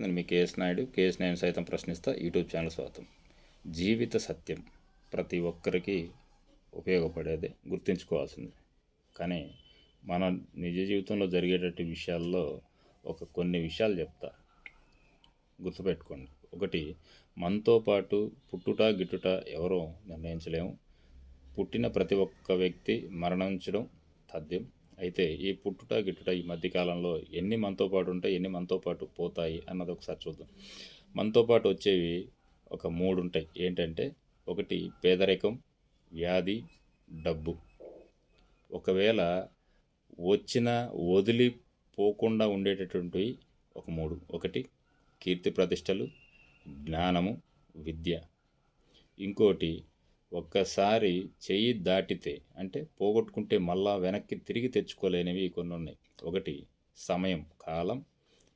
నేను మీ K S Naidu K S Naidu సైతం ప్రశ్నిస్తా. యూట్యూబ్ ఛానల్ స్వాగతం. జీవిత సత్యం ప్రతి ఒక్కరికి ఉపయోగపడేదే గుర్తుంచుకోవాల్సింది. కానీ మన నిజ జీవితంలో జరిగేటట్టు విషయాల్లో ఒక కొన్ని విషయాలు చెప్తా. గుర్తుపెట్టుకోండి. ఒకటి మనతో పాటు పుట్టుట గిట్టుట ఎవరో నిర్ణయించలేము. పుట్టిన ప్రతి ఒక్క వ్యక్తి మరణించడం తథ్యం. అయితే ఈ పుట్టుట గిట్టుట ఈ మధ్యకాలంలో ఎన్ని మనతో పాటు ఉంటాయి ఎన్ని మనతో పాటు పోతాయి అన్నది ఒకసారి చూద్దాం. మనతో పాటు వచ్చేవి ఒక మూడు ఉంటాయి. ఏంటంటే ఒకటి పేదరికం వ్యాధి డబ్బు. ఒకవేళ వచ్చిన వదిలిపోకుండా ఉండేటటువంటివి ఒక మూడు. ఒకటి కీర్తి ప్రతిష్టలు జ్ఞానము విద్య. ఇంకోటి ఒక్కసారి చెయ్యి దాటితే అంటే పోగొట్టుకుంటే మళ్ళా వెనక్కి తిరిగి తెచ్చుకోలేనివి కొన్ని ఉన్నాయి ఒకటి సమయం కాలం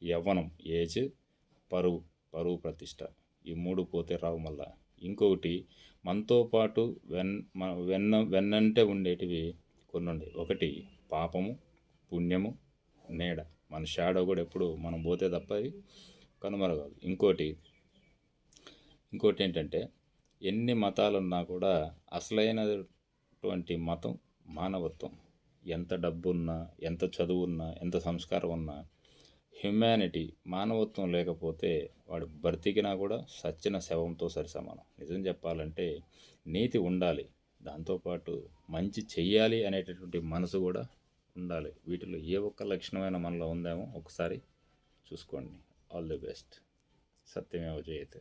యవ్వనం ఏజ్ పరువు పరువు ప్రతిష్ట. ఈ మూడు పోతే రావు మళ్ళా. ఇంకొకటి మనతో పాటు వెన్ మన వెన్న వెన్నంటే ఉండేటివి కొన్ని ఉన్నాయి ఒకటి పాపము పుణ్యము నీడ. మన షాడో కూడా ఎప్పుడు మనం పోతే తప్ప అది కనుమరగదు ఇంకోటి ఇంకోటి ఏంటంటే ఎన్ని మతాలున్నా కూడా అసలైనటువంటి మతం మానవత్వం. ఎంత డబ్బున్నా ఎంత చదువున్నా ఎంత సంస్కారం ఉన్నా హ్యుమానిటీ మానవత్వం లేకపోతే వాడు బ్రతికినా కూడా సచ్చిన శవంతో సరిసమానం. నిజం చెప్పాలంటే నీతి ఉండాలి. దాంతోపాటు మంచి చెయ్యాలి అనేటటువంటి మనసు కూడా ఉండాలి. వీటిలో ఏ ఒక్క లక్షణమైన మనలో ఉందేమో ఒకసారి చూసుకోండి. All the best. సత్యమేవ జయతే.